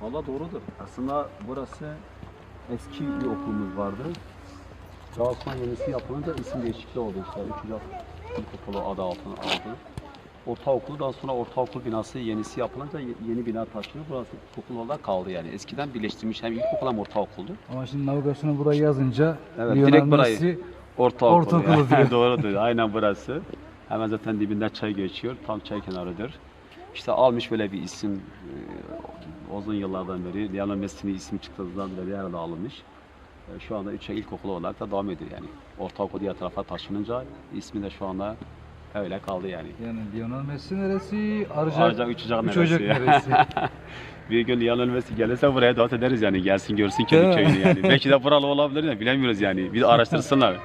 Valla doğrudur. Aslında burası eski bir okulumuz vardı. Daha sonra yenisi yapılınca isim değişikliği oldu işte. Üçüncü İlkokulu adı altına aldı. Ortaokulu daha sonra ortaokul binası yenisi yapılınca ye- yeni bina taşınıyor. Burası ilkokul olarak kaldı yani. Eskiden birleştirmiş hem ilkokul hem ortaokuldu. Ama şimdi navigasyonu buraya yazınca Evet, Lionel direkt burayı. Messi Ortaokul. Ortaokulu diyor. Doğrudur. Aynen burası. Hemen zaten dibinde çay geçiyor. Tam çay kenarıdır. İşte almış böyle bir isim e, uzun yıllardan beri. Lionel Messi'nin ismi çıktığından beri herhalde alınmış. E, Şu anda 3'e ilkokulu olarak da devam ediyor yani. Ortaokul diğer tarafa taşınınca ismi de şu anda öyle kaldı yani. yani Lionel Messi neresi? Arca, Ayrıca üç ocak Üç Ocak neresi? neresi? Bir gün Lionel Messi gelirse buraya davet ederiz yani. Gelsin görsün kendi köyünü yani. Belki de buralı olabilir ya bilemiyoruz yani. Bir de araştırsınlar.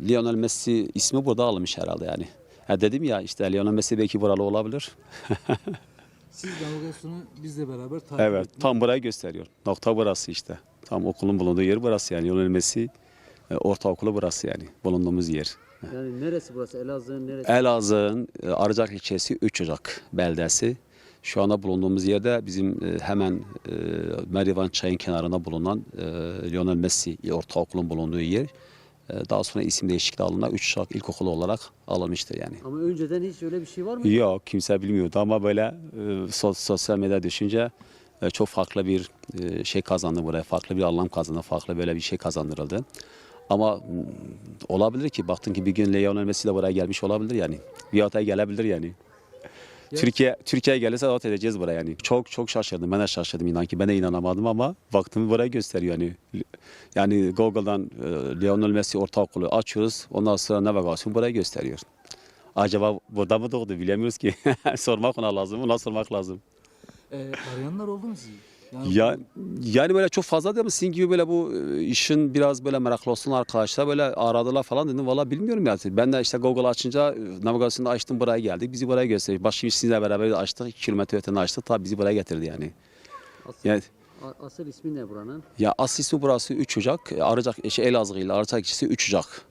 Lionel Messi ismi burada alınmış herhalde yani. Ya dedim ya işte Lionel Messi belki buralı olabilir. Siz navigasyonu bizle beraber takip Evet, tam burayı gösteriyor. Nokta burası işte. Tam okulun bulunduğu yer burası yani. Lionel Messi e, ortaokulu burası yani. Bulunduğumuz yer. Yani neresi burası? Elazığ'ın neresi? Elazığ'ın e, Arıcak ilçesi 3 Ocak beldesi. Şu anda bulunduğumuz yerde bizim e, hemen e, Merivan Çayın kenarında bulunan e, Lionel Messi ortaokulun bulunduğu yer. E, daha sonra isim değişikliği alınarak 3 Ocak ilkokulu olarak alınmıştır yani. Ama önceden hiç öyle bir şey var mı? Yok kimse bilmiyordu ama böyle e, so- sosyal medya düşünce e, çok farklı bir e, şey kazandı buraya. Farklı bir anlam kazandı. Farklı böyle bir şey kazandırıldı. Ama olabilir ki baktın ki bir gün Lionel Messi de buraya gelmiş olabilir yani. Bir hataya gelebilir yani. Türkiye Türkiye'ye gelirse davet edeceğiz buraya yani. Çok çok şaşırdım. Ben de şaşırdım inan ki. Ben de inanamadım ama baktım buraya gösteriyor yani. Yani Google'dan e, Lionel Messi ortaokulu açıyoruz. Ondan sonra navigasyon buraya gösteriyor. Acaba burada mı doğdu bilemiyoruz ki. sormak ona lazım. Ona sormak lazım. Ee, arayanlar oldu mu sizi? Ya yani böyle çok fazla değil mi? Sizin gibi böyle bu e, işin biraz böyle meraklı olsun arkadaşlar böyle aradılar falan dedim. Valla bilmiyorum yani. Ben de işte Google açınca e, navigasyonu açtım buraya geldik. Bizi buraya gösterdi. Başka bir sizinle beraber açtık. 2 kilometre öteden açtık. Tabii bizi buraya getirdi yani. Asıl, Yani asıl ismi ne buranın? ya asıl ismi burası 3 Ocak. Arıcak, şey, Elazığ ile Arıcak ilçesi 3 Ocak.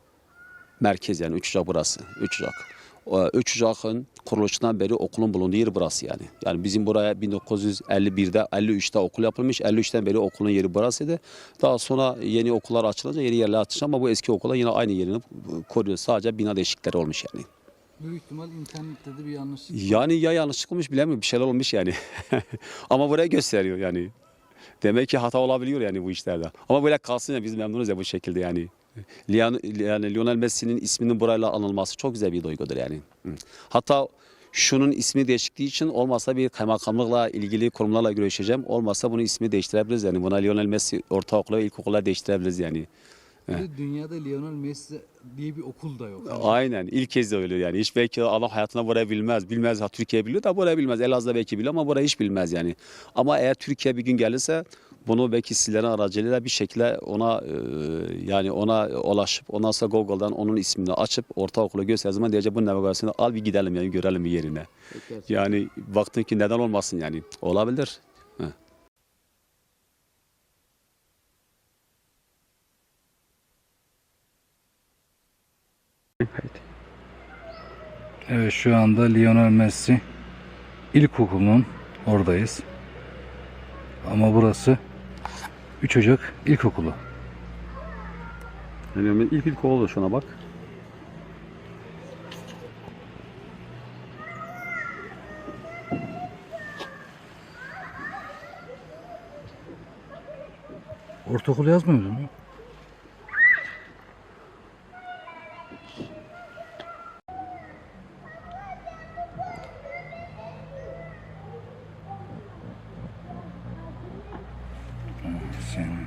Merkez yani 3 Ocak burası. 3 Ocak. O, 3 Ocak'ın kuruluşundan beri okulun bulunduğu yer burası yani. Yani bizim buraya 1951'de 53'te okul yapılmış. 53'ten beri okulun yeri burasıydı. Daha sonra yeni okullar açılınca yeni yerler açılmış ama bu eski okula yine aynı yerini koruyor. Sadece bina değişiklikleri olmuş yani. büyük ihtimal internette de bir yanlışlık. Yani ya yanlışlık olmuş bilemiyorum bir şeyler olmuş yani. Ama buraya gösteriyor yani. Demek ki hata olabiliyor yani bu işlerde. Ama böyle kalsın ya biz memnunuz ya bu şekilde yani. Yani Lionel Messi'nin isminin burayla anılması çok güzel bir duygudur yani. Hatta şunun ismi değişikliği için olmasa bir kaymakamlıkla ilgili kurumlarla görüşeceğim. Olmasa bunu ismi değiştirebiliriz yani. Buna Lionel Messi ortaokula ve ilkokula değiştirebiliriz yani. De dünyada Lionel Messi diye bir okul da yok. Aynen. ilk kez de öyle yani. Hiç belki Allah hayatına burayı bilmez. Bilmez ha Türkiye biliyor da burayı bilmez. Elazığ'da belki biliyor ama burayı hiç bilmez yani. Ama eğer Türkiye bir gün gelirse bunu belki sizlerin aracılığıyla bir şekilde ona e, yani ona ulaşıp ondan sonra Google'dan onun ismini açıp ortaokulu gösterdiği zaman diyecek bu navigasyonu al bir gidelim yani görelim bir yerine. Peki, Yani baktın ki neden olmasın yani. Olabilir. Heh. Evet şu anda Lionel Messi ilkokulunun oradayız. Ama burası 3 Ocak ilkokulu. Yani ilk ilk oldu şuna bak. Ortaokul yazmıyor mu? Yeah.